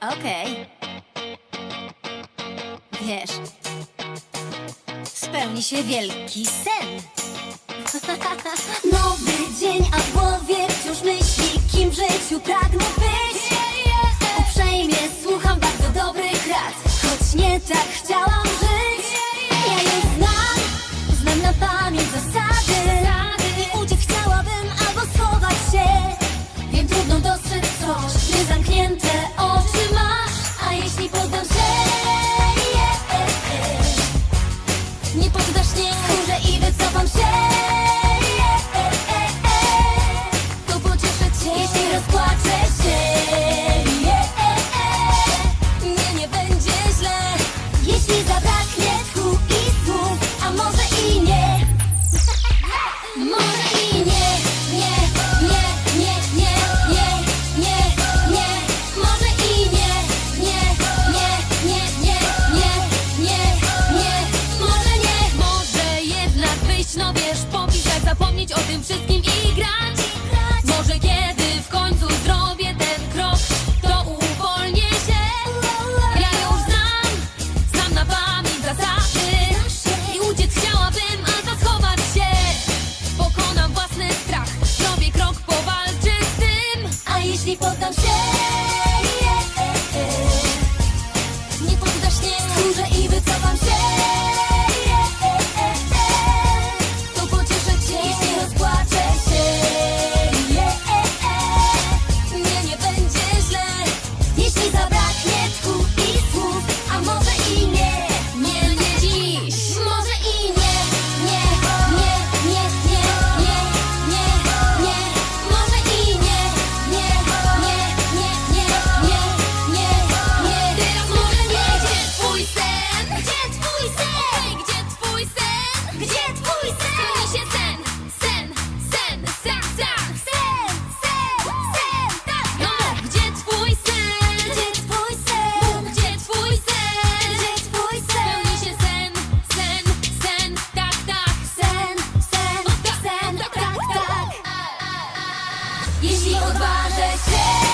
Okej. Wiesz, spełni się wielki sen. Nowy dzień, a w głowie wciąż myśli, kim w życiu pragnę być. Uprzejmie słucham bardzo dobrych rad, choć nie tak chciałam. не поддавайся. jeśli odważę się.